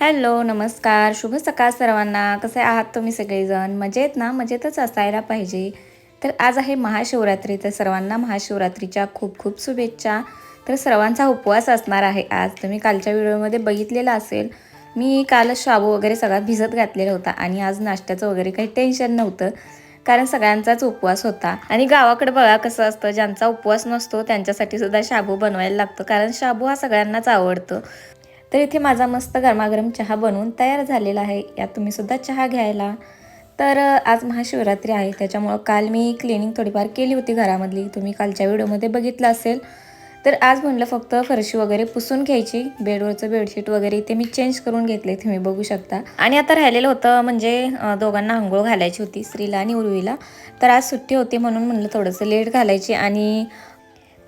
Hello नमस्कार. शुभ सकाळ सर्वांना. कसे आहात तुम्ही सगळेजण? मजेत ना? मजेतच असायला पाहिजे. तर आज आहे महाशिवरात्री. तर सर्वांना महाशिवरात्रीच्या खूप खूप शुभेच्छा. तर सर्वांचा उपवास असणार आहे आज. तुम्ही कालच्या व्हिडिओमध्ये बघितलेला असेल. मी कालच शाबू वगैरे सगळा भिजत घातलेला होता आणि आज नाश्त्याचं वगैरे काही टेन्शन नव्हतं. कारण सगळ्यांचाच उपवास होता. आणि गावाकडे बघा कसं असतं. ज्यांचा उपवास नसतो त्यांच्यासाठी सुद्धा शाबू बनवायला लागतो. कारण शाबू हा सगळ्यांनाच आवडतो. तर इथे माझा मस्त गरमागरम चहा बनवून तयार झालेला आहे. यात तुम्ही सुद्धा चहा घ्यायला. तर आज महाशिवरात्री आहे. त्याच्यामुळं काल मी क्लिनिंग थोडीफार केली होती घरामधली. तुम्ही कालच्या व्हिडिओमध्ये बघितलं असेल. तर आज म्हणलं फक्त फरशी वगैरे पुसून घ्यायची. बेडवरचं बेडशीट वगैरे ते मी चेंज करून घेतले तुम्ही बघू शकता. आणि आता राहिलेलं होतं म्हणजे दोघांना आंघोळ घालायची होती स्त्रीला आणि उर्वीला. तर आज सुट्टी होती म्हणून म्हणलं थोडंसं लेट घालायची. आणि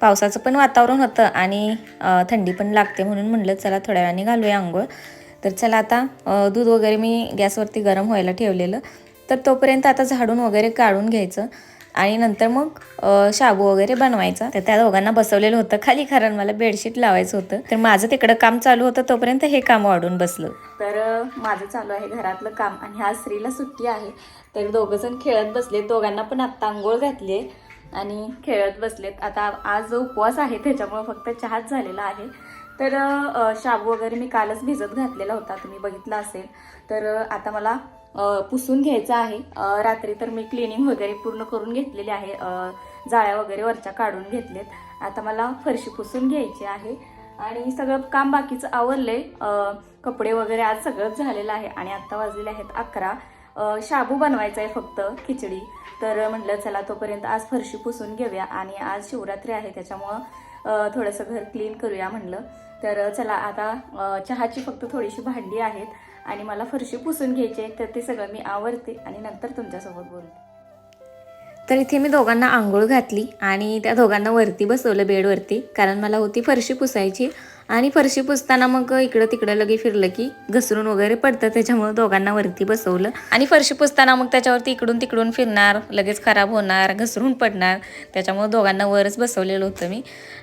पावसाचं पण वातावरण होतं आणि थंडी पण लागते म्हणून म्हणलं चला थोड्या वेळाने घालूया आंघोळ. तर चला आता दूध वगैरे मी गॅसवरती गरम व्हायला ठेवलेलं. तर तोपर्यंत आता झाडून वगैरे काढून घ्यायचं आणि नंतर मग शाबू वगैरे बनवायचा. तर त्या दोघांना बसवलेलं होतं खाली कारण मला बेडशीट लावायचं होतं. तर माझं तिकडं काम चालू होतं तोपर्यंत हे काम वाढून बसलं. तर माझं चालू आहे घरातलं काम आणि आज स्त्रीला सुट्टी आहे. तर दोघंजण खेळत बसले. दोघांना पण आत्ता आंघोळ घातली आहे आणि खेळत बसलेत. आता आज जो उपवास आहे त्याच्यामुळे फक्त चहाच झालेला आहे. तर शाबू वगैरे मी कालच भिजत घातलेला होता. तुम्ही बघितला असेल. तर आता मला पुसून घ्यायचं आहे. रात्री तर मी क्लिनिंग वगैरे पूर्ण करून घेतलेली आहे. जाळ्या वगैरे वरच्या काढून घेतलेत. आता मला फरशी पुसून घ्यायची आहे. आणि सगळं काम बाकीचं आवरलंय. कपडे वगैरे आज सगळंच झालेलं आहे. आणि आत्ता वाजलेले आहेत अकरा. शाबू बनवायचा आहे फक्त खिचडी. तर म्हटलं चला तोपर्यंत आज फरशी पुसून घेऊया आणि आज शिवरात्री आहे त्याच्यामुळं थोडंसं घर क्लीन करूया म्हणलं तर चला आता चहाची फक्त थोडीशी भांडी आहेत आणि मला फरशी पुसून घ्यायची आहे तर ते सगळं मी आवरते आणि नंतर तुमच्यासोबत बोलते. तर इथे मी दोघांना आंघोळ घातली आणि त्या दोघांना वरती बसवलं बेडवरती कारण मला होती फरशी पुसायची. आणि फरशी पुसताना मग इकडं तिकडं लगे फिरलं की घसरून वगैरे पडतं त्याच्यामुळे दोघांना वरती बसवलं. आणि फरशी पुसताना मग त्याच्यावरती इकडून तिकडून फिरणार लगेच खराब होणार घसरून पडणार त्याच्यामुळे दोघांना वरच बसवलेलं होतं मी.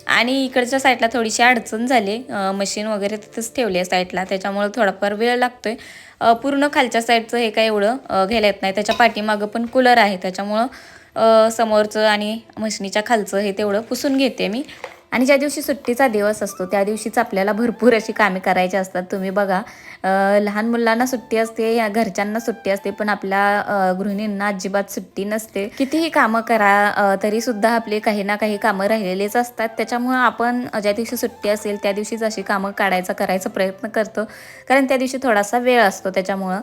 आणि इकडच्या साईडला थोडीशी अडचण झाली मशीन वगैरे तिथंच ठेवली आहे साईडला त्याच्यामुळे थोडाफार वेळ लागतोय. आहे पूर्ण खालच्या साईडचं हे काय एवढं घ्यायला येत नाही त्याच्या पाठीमागं पण कूलर आहे त्याच्यामुळं समोरचं आणि मशनीच्या खालचं हे तेवढं पुसून घेते मी. आणि ज्या दिवशी सुट्टीचा दिवस असतो त्या दिवशीच आपल्याला भरपूर अशी कामे करायची असतात. तुम्ही बघा लहान मुलांना सुट्टी असते या घरच्यांना सुट्टी असते पण आपल्या गृहिणींना अजिबात सुट्टी नसते. कितीही कामं करा तरी सुद्धा आपले काही ना काही कामं राहिलेलेच असतात. त्याच्यामुळं आपण ज्या दिवशी सुट्टी असेल त्या दिवशीच अशी कामं काढायचा करायचा प्रयत्न करतो. कारण त्या दिवशी थोडासा वेळ असतो त्याच्यामुळं.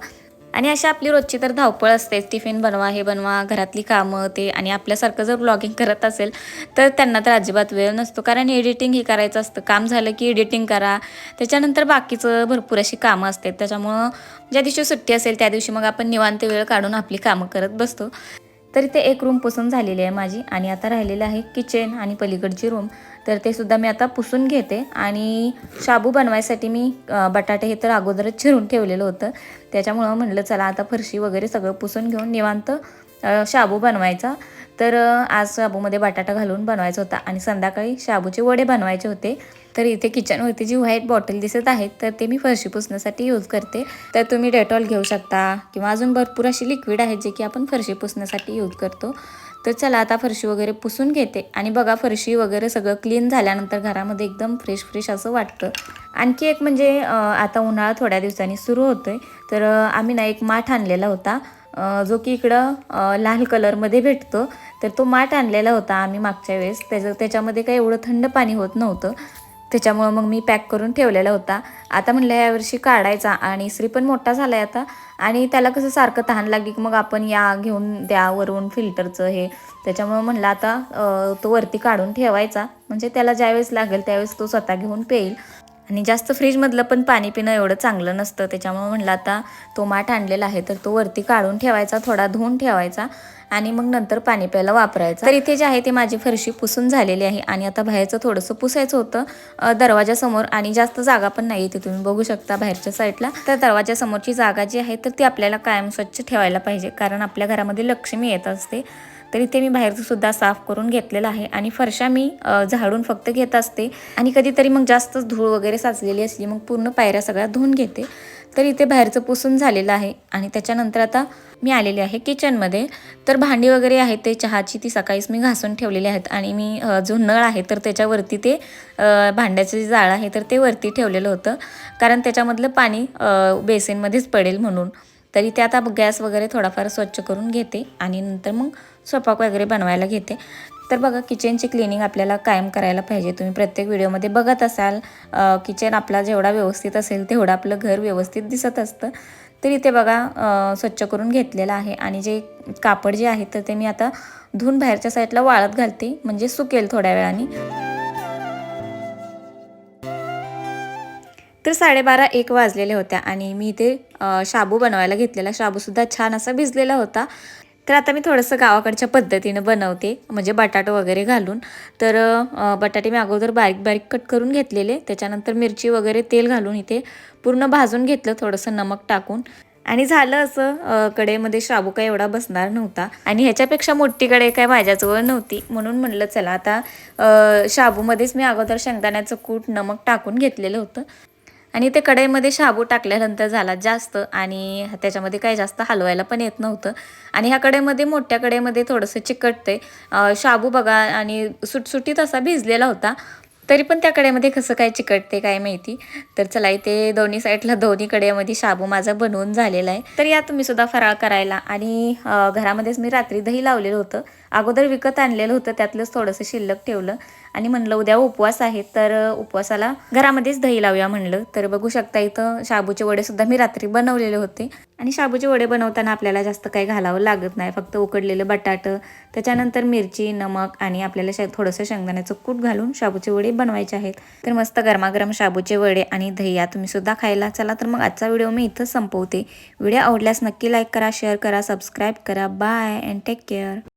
आणि अशी आपली रोजची तर धावपळ असते. टिफिन बनवा हे बनवा घरातली कामं ते आणि आपल्यासारखं जर ब्लॉगिंग करत असेल तर त्यांना तर अजिबात वेळ नसतो. कारण एडिटिंग हे करायचं असतं. काम झालं की एडिटिंग करा. त्याच्यानंतर बाकीचं भरपूर अशी कामं असतात. त्याच्यामुळं ज्या दिवशी सुट्टी असेल त्या दिवशी मग आपण निवांत वेळ काढून आपली कामं करत बसतो. तर ते एक रूम पुसून झालेली आहे माझी आणि आता राहिलेलं आहे किचन आणि पलीकडची रूम तर ते सुद्धा मी आता पुसून घेते आणि शाबू बनवायसाठी मी बटाटे हे तर अगोदरच चिरून ठेवलेलं होतं. त्याच्यामुळं म्हणलं चला आता फरशी वगैरे सगळं पुसून घेऊन निवांत शाबू बनवायचा. तर आज शाबूमध्ये बटाटा घालून बनवायचा होता आणि संध्याकाळी शाबूचे वडे बनवायचे होते. तर इथे किचनवरती जी व्हाईट बॉटल दिसत आहे तर ते मी फरशी पुसण्यासाठी यूज करते. तर तुम्ही डेटॉल घेऊ शकता किंवा अजून भरपूर अशी लिक्विड आहेत जे की आपण फरशी पुसण्यासाठी यूज करतो. तर चला आता फरशी वगैरे पुसून घेते आणि बघा फरशी वगैरे सगळं क्लीन झाल्यानंतर घरामध्ये एकदम फ्रेश फ्रेश असं वाटतं. आणखी एक म्हणजे आता उन्हाळा थोड्या दिवसांनी सुरू होतोय. तर आम्ही ना एक माठ आणलेला होता. जो की इकडं लाल कलरमध्ये भेटतो. तर तो माठ आणलेला होता आम्ही मागच्या वेळेस. त्याचं त्याच्यामध्ये काही एवढं थंड पाणी होत नव्हतं. त्याच्यामुळं मग मी पॅक करून ठेवलेला होता. आता म्हणलं यावर्षी काढायचा आणि श्री पण मोठा झाला आहे आता. आणि त्याला कसं सारखं तहान लागली की मग आपण या घेऊन द्या वरून फिल्टरचं हे. त्याच्यामुळं म्हणलं आता तो वरती काढून ठेवायचा. म्हणजे त्याला ज्यावेळेस लागेल त्यावेळेस तो स्वतः घेऊन पेईल. आणि जास्त फ्रीजमधलं पण पाणी पिणं एवढं चांगलं नसतं. त्याच्यामुळे म्हणलं आता तो माठ आणलेला आहे तर तो वरती काढून ठेवायचा थोडा धुवून ठेवायचा आणि मग नंतर पाणी प्यायला वापरायचं. तर इथे जे आहे ते माझी फरशी पुसून झालेली आहे आणि आता बाहेरचं थोडंसं पुसायचं होतं दरवाजासमोर आणि जास्त जागा पण नाही इथे. तुम्ही बघू शकता बाहेरच्या साईडला. तर दरवाजासमोरची जागा जी आहे तर ती आपल्याला कायम स्वच्छ ठेवायला पाहिजे कारण आपल्या घरामध्ये लक्ष्मी येत असते. तर इथे मी बाहेरचं सुद्धा साफ करून घेतलेलं आहे. आणि फरशा मी झाडून फक्त घेत असते. आणि कधीतरी मग जास्तच धूळ वगैरे साचलेली असली मग पूर्ण पायऱ्या सगळ्या धुवून घेते. तर इथे बाहेरचं पुसून झालेलं आहे. आणि त्याच्यानंतर आता मी आलेले आहे किचनमध्ये. तर भांडी वगैरे आहेत ते चहाची ती सकाळीच मी घासून ठेवलेली आहेत. आणि मी जो नळ आहे तर त्याच्यावरती ते भांड्याचं जे जाळं आहे तर ते वरती ठेवलेलं होतं. कारण त्याच्यामधलं पाणी बेसिनमध्येच पडेल म्हणून. तरी ते आता गॅस वगैरे थोडाफार स्वच्छ करून घेते आणि नंतर मग स्वयंपाक वगैरे बनवायला घेते. तर बघा किचनची क्लिनिंग आपल्याला कायम करायला पाहिजे. तुम्ही प्रत्येक व्हिडिओमध्ये बघत असाल किचन आपला जेवढा व्यवस्थित असेल तेवढं आपलं घर व्यवस्थित दिसत असतं. तर इथे बघा स्वच्छ करून घेतलेलं आहे. आणि जे कापड जे आहे तर ते मी आता धुवून बाहेरच्या साईडला वाळत घालते. म्हणजे सुकेल थोड्या वेळाने. तर साडेबारा एक वाजलेल्या होत्या आणि मी इथे शाबू बनवायला घेतलेला. शाबूसुद्धा छान असा भिजलेला होता. तर आता मी थोडंसं गावाकडच्या पद्धतीनं बनवते म्हणजे बटाटो वगैरे घालून. तर बटाटे मी अगोदर बारीक बारीक कट करून घेतलेले. त्याच्यानंतर मिरची वगैरे तेल घालून इथे पूर्ण भाजून घेतलं थोडंसं नमक टाकून. आणि झालं असं कडेमध्ये शाबू काय एवढा बसणार नव्हता. आणि ह्याच्यापेक्षा मोठी कडे काय माझ्याजवळ नव्हती. म्हणून म्हणलं चला आता शाबूमध्येच मी अगोदर शेंगदाण्याचं कूट नमक टाकून घेतलेलं होतं. आणि ते कढईमध्ये शाबू टाकल्यानंतर झाला जास्त आणि त्याच्यामध्ये काही जास्त हलवायला पण येत नव्हतं. आणि ह्या कढईमध्ये मोठ्या कढईमध्ये थोडंसं चिकटते शाबू बघा आणि सुटसुटीत असा भिजलेला होता. तरी पण त्या कढईमध्ये कसं काय चिकटते काय माहिती? तर चला इथे दोन्ही साईडला दोन्ही कढईमध्ये शाबू माझा बनवून झालेला आहे. तर या तुम्ही सुद्धा फराळ करायला. आणि घरामध्येच मी रात्री दही लावलेलं होतं. अगोदर विकत आणलेलं होतं त्यातलंच थोडंसं शिल्लक ठेवलं. आणि म्हणलं उद्या उपवास आहे तर उपवासाला घरामध्येच दही लावूया म्हणलं. तर बघू शकता इथं शाबूचे वडे सुद्धा मी रात्री बनवलेले होते. आणि शाबूचे वडे बनवताना आपल्याला जास्त काही घालावं लागत नाही. फक्त उकडलेलं बटाटं त्याच्यानंतर मिरची नमक आणि आपल्याला शे थोडंसं शेंगदाण्याचं कूट घालून शाबूचे वडे बनवायचे आहेत. तर मस्त गरमागरम शाबूचे वडे आणि दही या तुम्ही सुद्धा खायला चला. तर मग आजचा व्हिडिओ मी इथं संपवते. व्हिडिओ आवडल्यास नक्की लाईक करा शेअर करा सबस्क्राईब करा. Bye and take care.